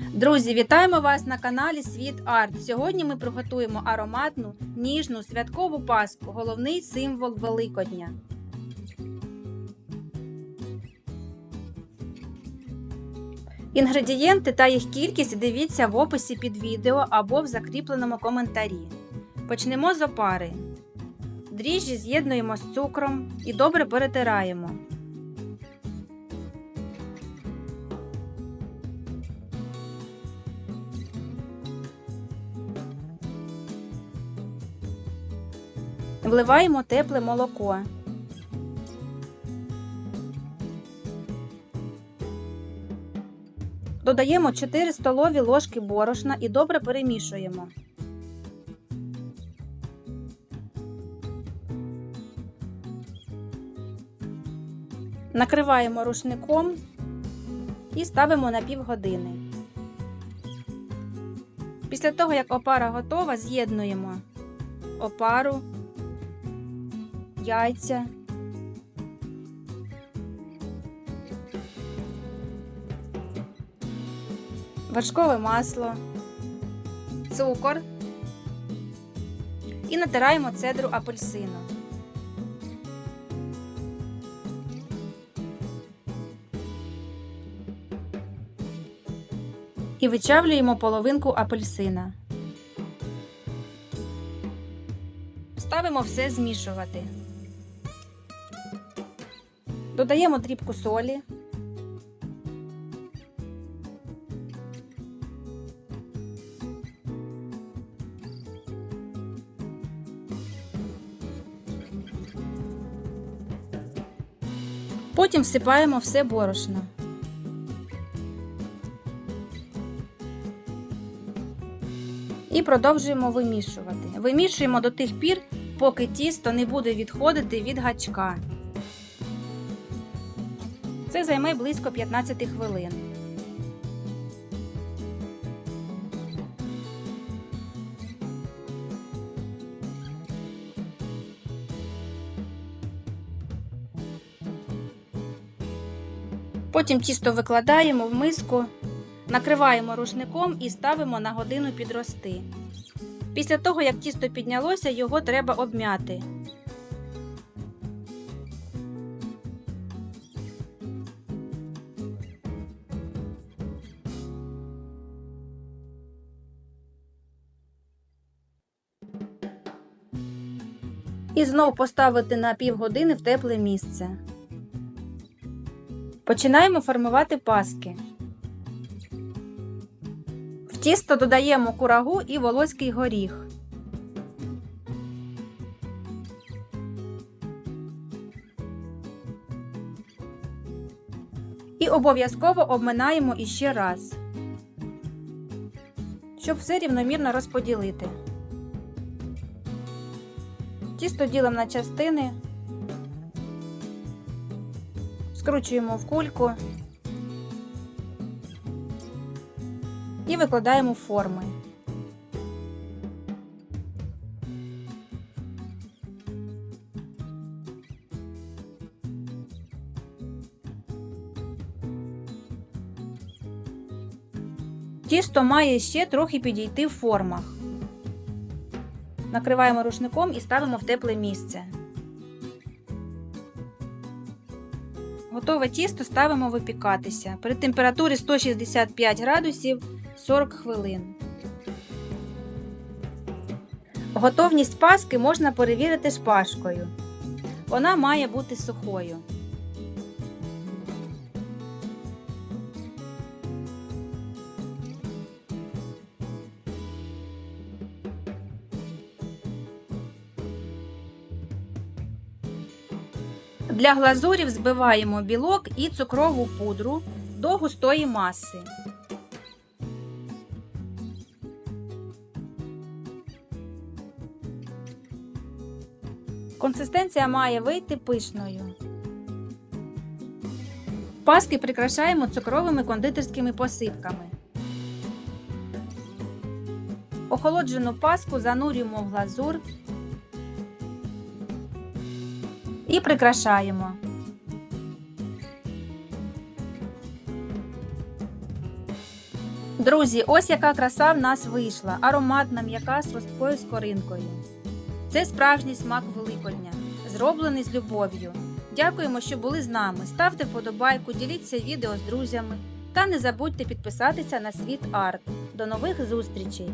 Друзі, вітаємо вас на каналі Світ Арт. Сьогодні ми приготуємо ароматну, ніжну святкову паску, головний символ Великодня. Інгредієнти та їх кількість дивіться в описі під відео або в закріпленому коментарі. Почнемо з опари. Дріжджі з'єднуємо з цукром і добре перетираємо. Вливаємо тепле молоко. Додаємо 4 столові ложки борошна і добре перемішуємо. Накриваємо рушником і ставимо на півгодини. Після того, як опара готова, з'єднуємо опару, яйця, вершкове масло, цукор і натираємо цедру апельсину. І вичавлюємо половинку апельсина. Ставимо все змішувати. Додаємо дрібку солі. Потім всипаємо все борошно. І продовжуємо вимішувати. Вимішуємо до тих пір, поки тісто не буде відходити від гачка. Це займе близько 15 хвилин. Потім тісто викладаємо в миску, накриваємо рушником і ставимо на годину підрости. Після того, як тісто піднялося, його треба обмяти. І знов поставити на півгодини в тепле місце. Починаємо формувати паски. В тісто додаємо курагу і волоський горіх. І обов'язково обминаємо іще раз, щоб все рівномірно розподілити. Тісто ділимо на частини, скручуємо в кульку і викладаємо форми. Тісто має ще трохи підійти в формах. Накриваємо рушником і ставимо в тепле місце. Готове тісто ставимо випікатися при температурі 165 градусів 40 хвилин. Готовність паски можна перевірити шпажкою. Вона має бути сухою. Для глазурів збиваємо білок і цукрову пудру до густої маси. Консистенція має вийти пишною. Паски прикрашаємо цукровими кондитерськими посипками. Охолоджену паску занурюємо в глазур і прикрашаємо. Друзі, ось яка краса в нас вийшла. Ароматна м'яка з росткою скоринкою. Це справжній смак Великодня, зроблений з любов'ю. Дякуємо, що були з нами. Ставте вподобайку, діліться відео з друзями та не забудьте підписатися на світ арт. До нових зустрічей!